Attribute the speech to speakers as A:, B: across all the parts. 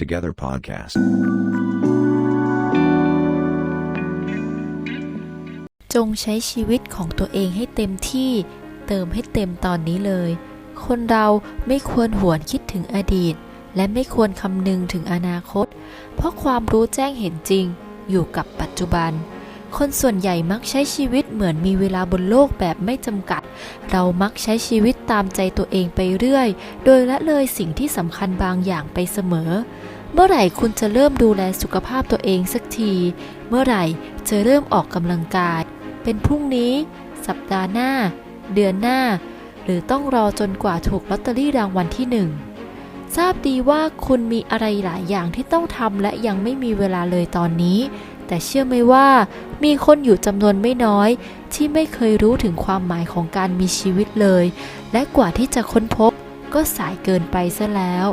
A: Together Podcast.
B: จงใช้ชีวิตของตัวเองให้เต็มที่เติมให้เต็มตอนนี้เลย คนเราไม่ควรหวนคิดถึงอดีต และไม่ควรคำนึงถึงอนาคต เพราะความรู้แจ้งเห็นจริงอยู่กับปัจจุบัน คนส่วนใหญ่มักใช้ชีวิตเหมือนมีเวลาบนโลกแบบไม่จำกัด เรามักใช้ชีวิตตามใจตัวเองไปเรื่อย โดยละเลยสิ่งที่สำคัญบางอย่างไปเสมอ เมื่อไหร่คุณจะเริ่มดูแลสุขภาพตัวเองสักที เมื่อไหร่จะเริ่มออกกำลังกาย เป็นพรุ่งนี้ สัปดาห์หน้า เดือนหน้า หรือต้องรอจนกว่าถูกลอตเตอรี่รางวัลที่หนึ่งทราบดีว่าคุณมีอะไรหลายอย่างที่ต้องทำและยังไม่มีเวลาเลยตอนนี้ แต่เชื่อไหมว่ามีคนอยู่จำนวนไม่น้อย ที่ไม่เคยรู้ถึงความหมายของการมีชีวิตเลย และกว่าที่จะค้นพบก็สายเกินไปซะแล้ว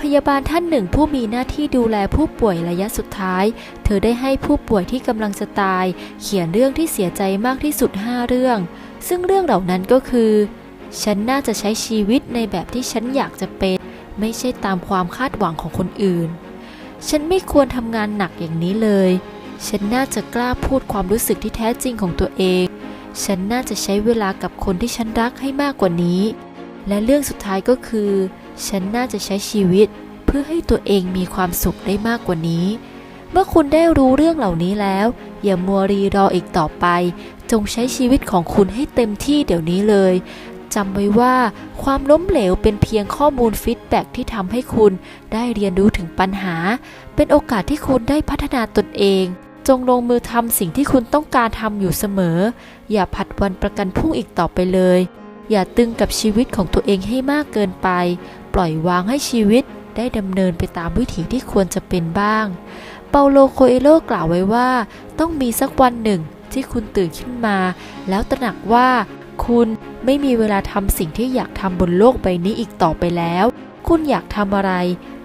B: พยาบาลท่านหนึ่งผู้มีหน้าที่ดูแลผู้ป่วยระยะสุดท้าย เธอได้ให้ผู้ป่วยที่กำลังจะตาย เขียนเรื่องที่เสียใจมากที่สุด 5 เรื่อง ซึ่งเรื่องเหล่านั้นก็คือ ฉันน่าจะใช้ชีวิตในแบบที่ฉันอยากจะเป็น ไม่ใช่ตามความคาดหวังของคนอื่น ฉันไม่ควรทำงานหนักอย่างนี้เลย ฉันน่าจะกล้าพูดความรู้สึกที่แท้จริงของตัวเอง ฉันน่าจะใช้เวลากับคนที่ฉันรักให้มากกว่านี้ และเรื่องสุดท้ายก็คือ ฉันน่าจะใช้ชีวิต เพื่อให้ตัวเองมีความสุขได้มากกว่านี้ เมื่อคุณได้รู้เรื่องเหล่านี้แล้ว อย่ามัวรีรออีกต่อไป จงใช้ชีวิตของคุณให้เต็มที่เดี๋ยวนี้เลยจำไว้ว่าความล้มเหลวเป็นเพียงข้อมูลฟีดแบ็กที่ทำให้คุณได้เรียนรู้ถึงปัญหา เป็นโอกาสที่คุณได้พัฒนาตนเอง จงลงมือทำสิ่งที่คุณต้องการทำอยู่เสมอ อย่าผัดวันประกันพรุ่งอีกต่อไปเลย อย่าตึงกับชีวิตของตัวเองให้มากเกินไป ปล่อยวางให้ชีวิตได้ดำเนินไปตามวิถีที่ควรจะเป็นบ้าง เปาโลโคเอโลกล่าวไว้ว่า ต้องมีสักวันหนึ่งที่คุณตื่นขึ้นมา แล้วตระหนักว่าคุณไม่มีเวลาทำสิ่งที่อยากทำบนโลกใบนี้อีกต่อไปแล้ว คุณอยากทำอะไร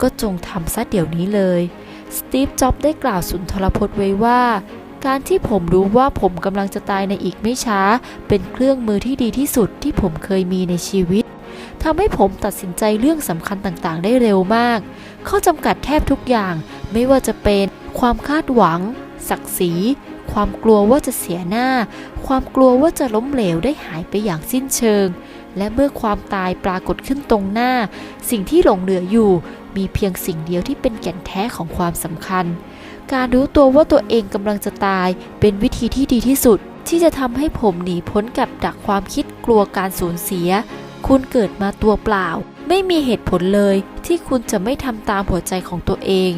B: ก็จงทำซะเดี๋ยวนี้เลย สตีฟ จ็อบส์ได้กล่าวสุนทรพจน์ไว้ว่า การที่ผมรู้ว่าผมกำลังจะตายในอีกไม่ช้า เป็นเครื่องมือที่ดีที่สุดที่ผมเคยมีในชีวิตทำให้ผมตัดสินใจเรื่องสำคัญต่างๆ ได้เร็วมาก ข้อจำกัดแทบทุกอย่าง ไม่ว่าจะเป็น ความคาดหวัง ศักดิ์ศรี ความกลัวว่าจะเสียหน้า ความกลัวว่าจะล้มเหลวได้หายไปอย่างสิ้นเชิง และเมื่อความตายปรากฏขึ้นตรงหน้า สิ่งที่หลงเหลืออยู่ มีเพียงสิ่งเดียวที่เป็นแก่นแท้ของความสำคัญ การรู้ตัวว่าตัวเองกำลังจะตายเป็นวิธีที่ดีที่สุด ที่จะทำให้ผมหนีพ้นกับดักความคิดกลัวการสูญเสีย คุณเกิดมาตัวเปล่า ไม่มีเหตุผลเลยที่คุณจะไม่ทำตามหัวใจของตัวเอง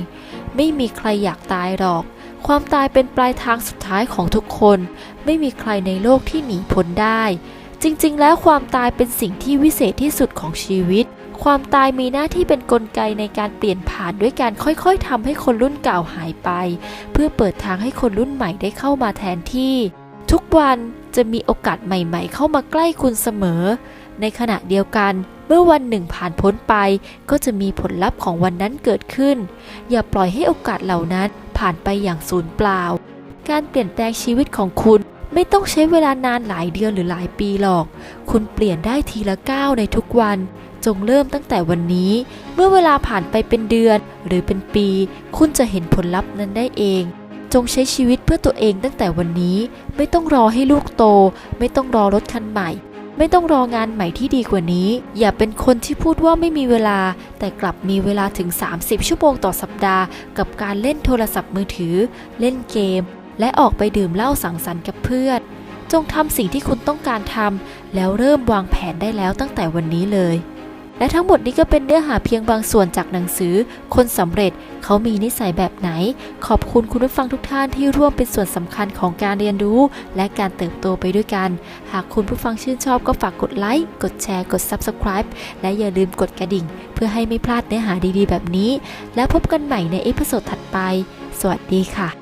B: ไม่มีใครอยากตายหรอก ความตายเป็นปลายทางสุดท้ายของทุกคน ไม่มีใครในโลกที่หนีพ้นได้ จริงๆ แล้วความตายเป็นสิ่งที่วิเศษที่สุดของชีวิต ความตายมีหน้าที่เป็นนกลไกในการเปลี่ยนผ่านด้วยการค่อยๆทำให้คนรุ่นเก่าหายไป เพื่อเปิดทางให้คนรุ่นใหม่ได้เข้ามาแทนที่ ทุกวันจะมีโอกาสใหม่ๆ เข้ามาใกล้คุณเสมอ ในขณะเดียวกันเมื่อวันหนึ่งผ่านพ้นไป ก็จะมีผลลัพธ์ของวันนั้นเกิดขึ้น อย่าปล่อยให้โอกาสเหล่านั้นผ่านไปอย่างสูญเปล่า การเปลี่ยนแปลงชีวิตของคุณ ไม่ต้องใช้เวลานานหลายเดือนหรือหลายปีหรอก คุณเปลี่ยนได้ทีละก้าวในทุกวัน จงเริ่มตั้งแต่วันนี้ เมื่อเวลาผ่านไปเป็นเดือน หรือเป็นปี คุณจะเห็นผลลัพธ์นั้นได้เอง จงใช้ชีวิตเพื่อตัวเองตั้งแต่วันนี้ ไม่ต้องรอให้ลูกโต ไม่ต้องรอรถคันใหม่ ไม่ต้องรองานใหม่ที่ดีกว่านี้ อย่าเป็นคนที่พูดว่าไม่มีเวลา แต่กลับมีเวลาถึง 30 ชั่วโมงต่อสัปดาห์ กับการเล่นโทรศัพท์มือถือ เล่นเกม และออกไปดื่มเหล้าสังสรรค์กับเพื่อน จงทำสิ่งที่คุณต้องการทำแล้วเริ่มวางแผนได้แล้วตั้งแต่วันนี้เลย และทั้งหมดนี้ก็เป็นเนื้อหาเพียงบางส่วนจากหนังสือ คนสำเร็จเขามีนิสัยแบบไหน ขอบคุณคุณผู้ฟังทุกท่านที่ร่วมเป็นส่วนสำคัญของการเรียนรู้ และการเติบโตไปด้วยกัน หากคุณผู้ฟังชื่นชอบก็ฝากกดไลค์กดแชร์กด Subscribe และอย่าลืมกดกระดิ่ง เพื่อให้ไม่พลาดเนื้อหาดีๆ แบบนี้ แล้วพบกันใหม่ในเอพิโซดถัดไป สวัสดีค่ะ